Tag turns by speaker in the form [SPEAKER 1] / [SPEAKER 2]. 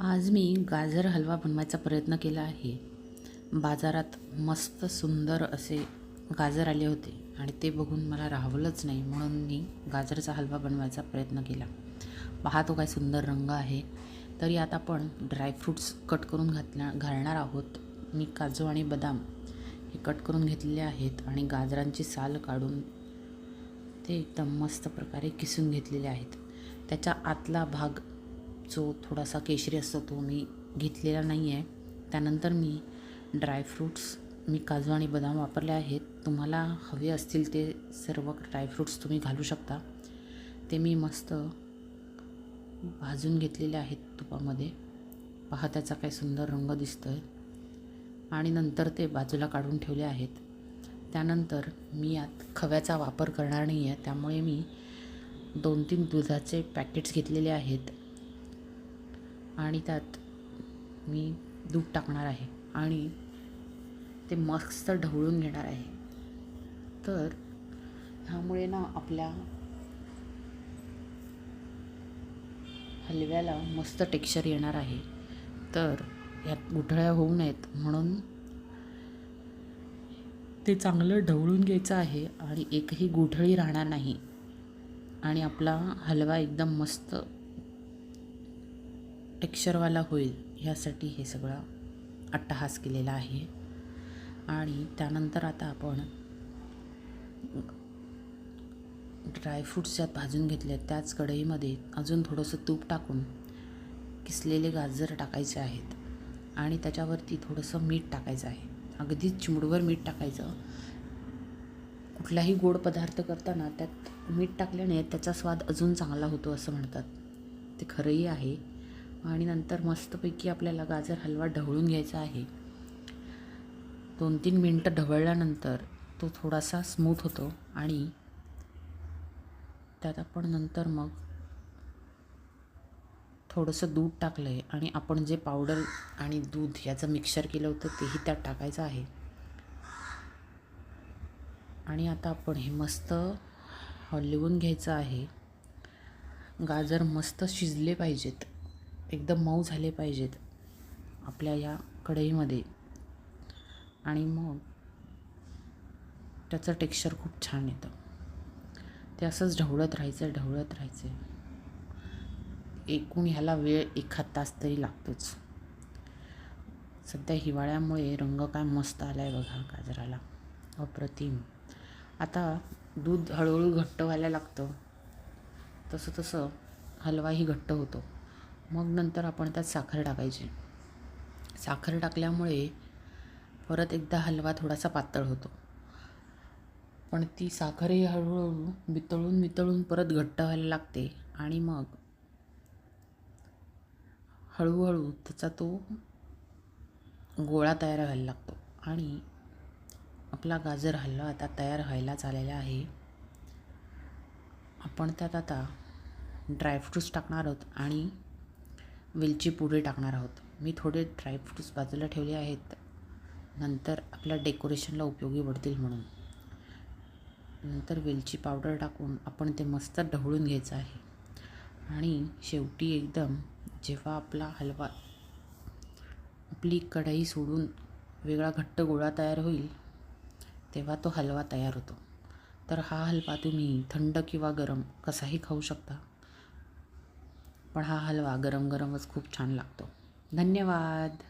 [SPEAKER 1] आज मी गाजर हलवा बनवायचा प्रयत्न केला आहे. बाजारात मस्त सुंदर असे गाजर आले होते आणि ते बघून मला राहवलंच नाही म्हणून मी गाजरचा हलवा बनवायचा प्रयत्न केला. पहा तो काय सुंदर रंग आहे. तरी आता आपण ड्रायफ्रूट्स कट करून घातल्या घालणार आहोत. मी काजू आणि बदाम हे कट करून घेतलेले आहेत आणि गाजरांची साल काढून ते एकदम मस्त प्रकारे किसून घेतलेले आहेत. त्याच्या आतला भाग जो थोडासा केशरी असतो तो मी घेतलेला नाही आहे. त्यानंतर मी ड्रायफ्रूट्स मी काजू आणि बदाम वापरले आहेत. तुम्हाला हवे असतील ते सर्व ड्रायफ्रूट्स तुम्ही घालू शकता. ते मी मस्त भाजून घेतलेले आहेत तुपामध्ये. पहा त्याचा काय सुंदर रंग दिसतो आहे आणि नंतर ते बाजूला काढून ठेवले आहेत. त्यानंतर मी यात खव्याचा वापर करणार नाही आहे त्यामुळे मी दोन तीन दुधाचे पॅकेट्स घेतलेले आहेत. आणि त्यात मी दूध टाकणार आहे आणि ते मस्त ढवळून घेणार आहे. तर ह्यामुळे ना आपल्या हलव्याला मस्त टेक्स्चर येणार आहे. तर ह्यात गुठळ्या होऊ नयेत म्हणून ते चांगलं ढवळून घ्यायचं आहे आणि एकही गुठळी राहणार नाही. आणि आपला हलवा एकदम मस्त टेक्स्चरवाला होईल ह्यासाठी हे सगळं अट्टहास केलेला आहे. आणि त्यानंतर आता आपण ड्रायफ्रूट्स ज्यात भाजून घेतले त्याच कढईमध्ये अजून थोडंसं तूप टाकून किसलेले गाजर टाकायचे आहेत. आणि त्याच्यावरती थोडंसं मीठ टाकायचं आहे. अगदीच चिमडूवर मीठ टाकायचं. कुठलाही गोड पदार्थ करताना त्यात मीठ टाकल्याने त्याचा स्वाद अजून चांगला होतो असं म्हणतात. ते खरंही आहे. आणि नंतर मस्तपैकी आपल्याला गाजर हलवा ढवळून घ्यायचा आहे. दोन तीन मिनटं ढवळल्यानंतर तो थोडासा स्मूथ होतो आणि त्यात आपण नंतर मग थोडंसं दूध टाकलं आहे आणि आपण जे पावडर आणि दूध याचं मिक्सर केलं होतं तेही त्यात टाकायचं आहे. आणि आता आपण हे मस्त हलवून घ्यायचं आहे. गाजर मस्त शिजले पाहिजेत. एकदम मऊ झाले पाहिजेत आपल्या या कढईमध्ये. आणि मग त्याचं टेक्स्चर खूप छान येतं. ते असंच ढवळत राहायचं ढवळत राहायचं. एकूण ह्याला वेळ एखाद तास तरी लागतोच. सध्या हिवाळ्यामुळे रंग काय मस्त आला आहे बघा गाजराला. अप्रतिम. आता दूध हळूहळू घट्ट व्हायला लागतं. तसं तसं हलवाही घट्ट होतो. मग नंतर आपण त्यात साखर टाकायची. साखर टाकल्यामुळे परत एकदा हलवा थोडासा पातळ होतो. पण ती साखरही हळूहळू वितळून वितळून परत घट्ट व्हायला लागते आणि मग हळूहळू त्याचा तो गोळा तयार व्हायला लागतो. आणि आपला गाजर हलवा आता तयार व्हायला आलेला आहे. आपण त्यात आता ड्रायफ्रूट्स टाकणार आहोत आणि वेलची पुढे टाकणार आहोत. मी थोडे ड्रायफ्रूट्स बाजूला ठेवले आहेत. नंतर आपल्या डेकोरेशनला उपयोगी पडतील म्हणून. नंतर वेलची पावडर टाकून आपण ते मस्त ढवळून घ्यायचं आहे. आणि शेवटी एकदम जेव्हा आपला हलवा आपली कढई सोडून वेगळा घट्ट गोळा तयार होईल तेव्हा तो हलवा तयार होतो. तर हा हलवा तुम्ही थंड किंवा गरम कसाही खाऊ शकता. पण हा हलवा गरम गरमच खूप छान लागतो. धन्यवाद.